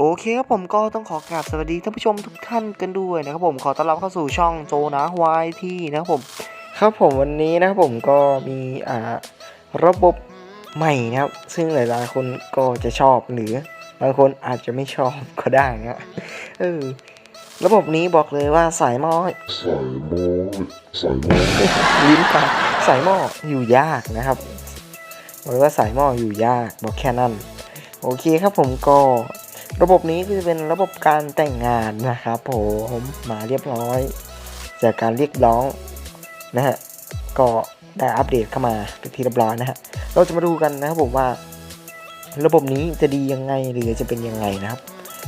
โอเคครับผมก็ต้องขอกราบสวัสดีท่านผู้ชมทุกท่านกันด้วยนะครับผมขอต้อนรับเข้าสู่ช่องโจนะวายที่นะครับผมครับผมวันนี้นะครับผมก็มีอ่าระบบใหม่นะครับ ซึ่งหลายๆคนก็จะชอบหรือบางคนอาจจะไม่ชอบก็ได้นะเออระบบนี้บอกเลยว่าสายหม้อสายม้สายม้ลิ้นปากสายหม้ออยู่ยากนะครับบอกว่าสายหม้ออยู่ยากบอกแค่นั้นโอเคครับผมก็ ระบบนี้ก็จะเป็นระบบการแต่งงานนะครับผมมาเรียบร้อย จากการเรียกร้องนะฮะก็ได้อัปเดตเข้ามาเป็นที่เรียบร้อยนะฮะเราจะมาดูกันนะครับผมว่า ระบบนี้จะดียังไงหรือจะเป็นยังไงนะครับ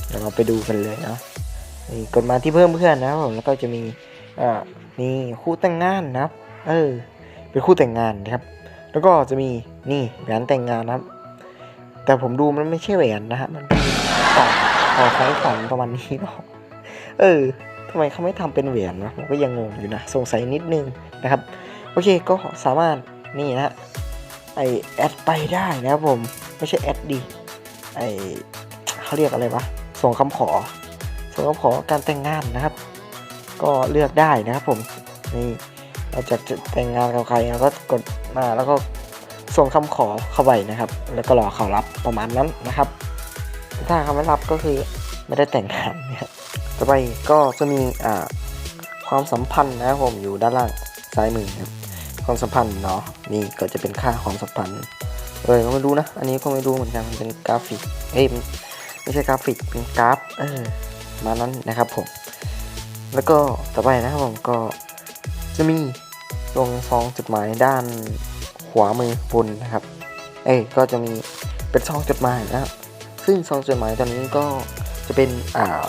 เดี๋ยวเราไปดูกันเลยเนาะนี่กดมาที่เพิ่มเพื่อนนะครับผมแล้วก็จะมีอ่านี่คู่แต่งงานนะครับ เออเป็นคู่แต่งงานนะครับ แล้วก็จะมีนี่แหวนแต่งงานนะครับ แต่ผมดูมันไม่ใช่แหวนนะฮะมันเป็น ต่อของขวัญประมาณนี้เนาะเออทำไมเขาไม่ทำเป็นแหวนวะผมก็ยังงงอยู่นะสงสัยนิดนึงนะครับ โอเคก็สามารถนี่นะฮะไอแอดไปได้นะครับผม ไม่ใช่แอดดีไอเขาเรียกอะไรวะส่งคำขอ ส่งคำขอการแต่งงานนะครับ ก็เลือกได้นะครับผมนี่เราจะแต่งงานกับใครเราก็กดมาแล้วก็ส่งคำขอเข้าไปนะครับ แล้วก็รอเขารับประมาณนั้นนะครับ ถ้าเขาไม่รับก็คือไม่ได้แต่งงานนะครับต่อไปก็จะมีอ่าความสัมพันธ์นะครับผมอยู่ด้านล่างซ้ายมือครับความสัมพันธ์เนาะนี่ก็จะเป็นค่าความสัมพันธ์เออก็ไม่รู้นะ อันนี้ก็ไม่รู้เหมือนกันมันเป็นกราฟิกเอ้ยไม่ใช่กราฟิกเป็นกราฟเออมานั้นนะครับผม แล้วก็ต่อไปนะครับผมก็จะมีลงซองจดหมายด้านขวามือบนนะครับ เอ้ยก็จะมีเป็นซองจดหมายนะครับ ซึ่งซองจดหมายตอนนี้ก็จะเป็นอ่า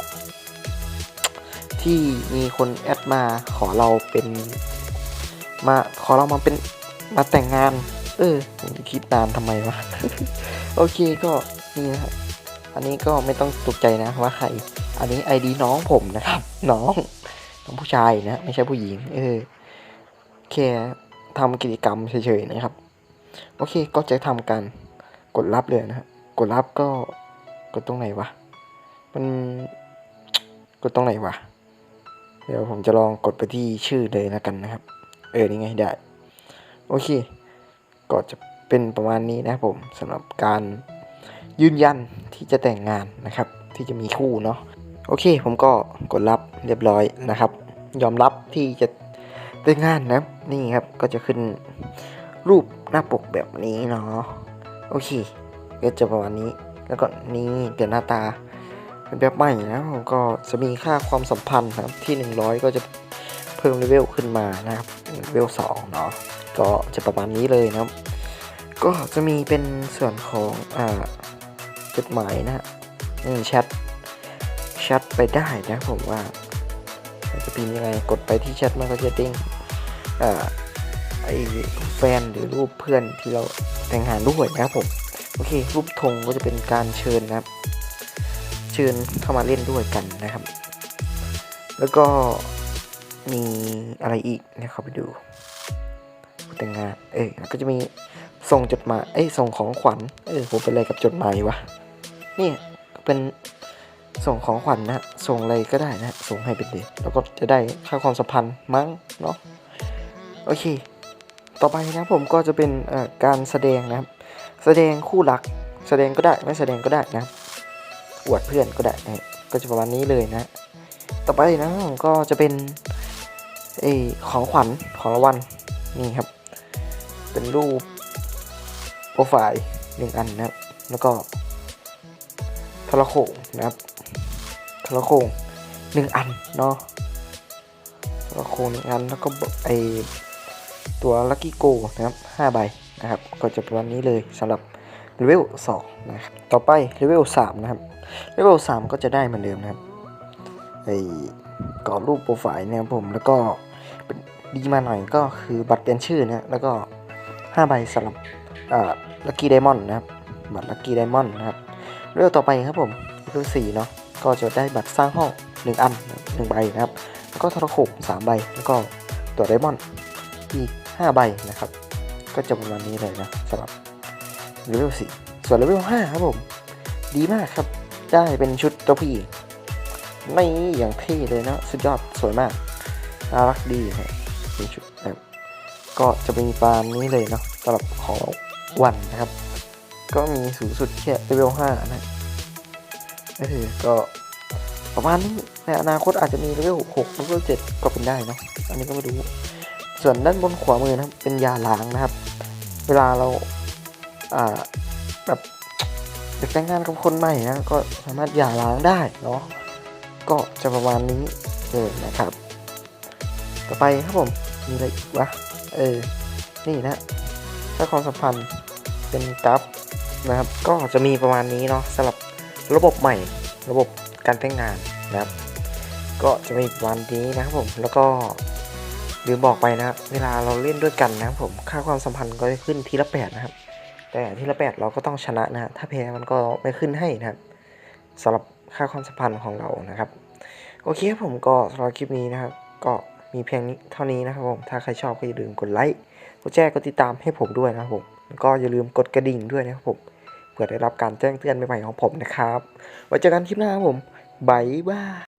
ที่มีคนแอดมาขอเราเป็นมาขอเรามาเป็นมาแต่งงาน เออผมคิดนานทำไมวะ โอเคก็นี่นะครับอันนี้ก็ไม่ต้องตกใจนะว่าใคร อันนี้ไอดีน้องผมนะครับ น้องน้องผู้ชายนะ ไม่ใช่ผู้หญิง เออแค่ทำกิจกรรมเฉยๆนะครับ โอเคก็จะทำการกดรับเลยนะครับ กดรับก็กดตรงไหนวะ มันกดตรงไหนวะ เดี๋ยวผมจะลองกดไปที่ชื่อเลยแล้วกันนะครับ เออนี่ไงได้ โอเค ก็จะเป็นประมาณนี้นะครับผมสำหรับการยืนยันที่จะแต่งงานนะครับ ที่จะมีคู่เนาะโอเค ผมก็กดรับเรียบร้อยนะครับ ยอมรับที่จะแต่งงานนะนี่ครับก็จะขึ้นรูปหน้าปกแบบนี้เนาะโอเค ก็จะประมาณนี้ แล้วก็นี่เปลี่ยนหน้าตาเป็นแบบใหม่นะผมก็จะมีค่าความสัมพันธ์ครับที่ 100 ก็จะเพิ่มเลเวลขึ้นมานะครับเลเวล2เนาะก็จะประมาณนี้เลยนะครับ ก็จะมีเป็นส่วนของอ่าจดหมายนะฮะนี่แชทแชทไปได้นะผมว่าจะพิมพ์ยังไงกดไปที่แชทมันก็จะเด้งอ่าไอแฟนหรือรูปเพื่อนที่เราแต่งงานด้วยนะครับผม โอเค รูปธงก็จะเป็นการเชิญนะครับ เชิญเข้ามาเล่นด้วยกันนะครับ แล้วก็มีอะไรอีกเนี่ยเขาไปดูแต่งงานเอ้ยแล้วก็จะมีส่งจดหมายเอ้ยส่งของขวัญเออผมเป็นอะไรกับจดหมายวะเนี่ยเป็นส่งของขวัญนะฮะส่งอะไรก็ได้นะ ส่งให้เป็นเด็กแล้วก็จะได้ค่าความสัมพันธ์มั้งเนาะโอเค ต่อไปนะผมก็จะเป็นการแสดงนะครับ แสดงคู่รัก แสดงก็ได้ไม่แสดงก็ได้นะอวดเพื่อนก็ได้นะก็จะประมาณนี้เลยนะ ต่อไปนะก็จะเป็นเอของขวัญของรางวัลนี่ครับ เป็นรูปโปรไฟล์หนึ่งอันนะครับ แล้วก็โทรโขงนะครับโทรโขงหนึ่งอันเนาะโทรโขงหนึ่งอันแล้วก็ไอตัวลั c กี้โกนะครับห้าใบ นะครับ ก็จะประมาณนี้เลยสำหรับเลเวลสองนะครับ ต่อไปเลเวลสามนะครับ เลเวลสามก็จะได้เหมือนเดิมนะครับไอกรอบรูปโปรไฟล์นะครับผม แล้วก็ดีมาหน่อยก็คือบัตรเปลี่ยนชื่อนะแล้วก็ห้าใบสำหรับอ่าลัคกี้ไดมอนด์นะครับ บัตรลัคกี้ไดมอนด์นะครับ เรื่องต่อไปครับผมเลเวลสี่เนาะ ก็จะได้บัตรสร้างห้อง1อันหนึ่งใบนะครับ แล้วก็ทรโขงสามใบ แล้วก็ตัวไดมอนด์อีก 5 ใบนะครับ ก็จะประมาณนี้เลยนะสำหรับเลเวลสี่ส่วนเลเวลห้าครับผม ดีมากครับ ได้เป็นชุดตัวผู้หญิงไม่อย่างเท่เลยนะ สุดยอดสวยมากน่ารักดีฮะเป็นชุดแบบก็จะมีปานนี้เลยเนาะสำหรับของวันนะครับ ก็มีสูงสุดแค่เลเวลห้านะก็คือก็ประมาณนี้ในอนาคตอาจจะมีเลเวลหกเลเวลเจ็ดก็เป็นได้เนาะอันนี้ก็ไม่รู้ ส่วนด้านบนขวามือนะครับเป็นยาล้างนะครับ เวลาเราแบบอยากแต่งงานกับคนใหม่นะก็สามารถหย่าล้างได้เนาะก็จะประมาณนี้เลยนะครับ ต่อไปครับผมมีอะไรอีกวะเออนี่นะถ้าความสัมพันธ์เป็นกราฟนะครับ ก็จะมีประมาณนี้เนาะสำหรับระบบใหม่ ระบบการแต่งงานนะครับ ก็จะมีประมาณนี้นะครับผมแล้วก็ ลืมบอกไปนะครับ เวลาเราเล่นด้วยกันนะผม ค่าความสัมพันธ์ก็จะขึ้นทีละแปดนะครับ แต่ทีละแปดเราก็ต้องชนะนะ ถ้าแพ้มันก็ไม่ขึ้นให้นะครับสำหรับค่าความสัมพันธ์ของเรานะครับ โอเคครับผมก็สำหรับคลิปนี้นะครับ ก็มีเพียงนี้เท่านี้นะครับผม ถ้าใครชอบก็อย่าลืมกดไลค์ กดแชร์ กดติดตามให้ผมด้วยนะครับผม ก็อย่าลืมกดกระดิ่งด้วยนะครับผม เพื่อได้รับการแจ้งเตือนใหม่ๆของผมนะครับ ไว้เจอกันคลิปหน้าครับผมบายบาย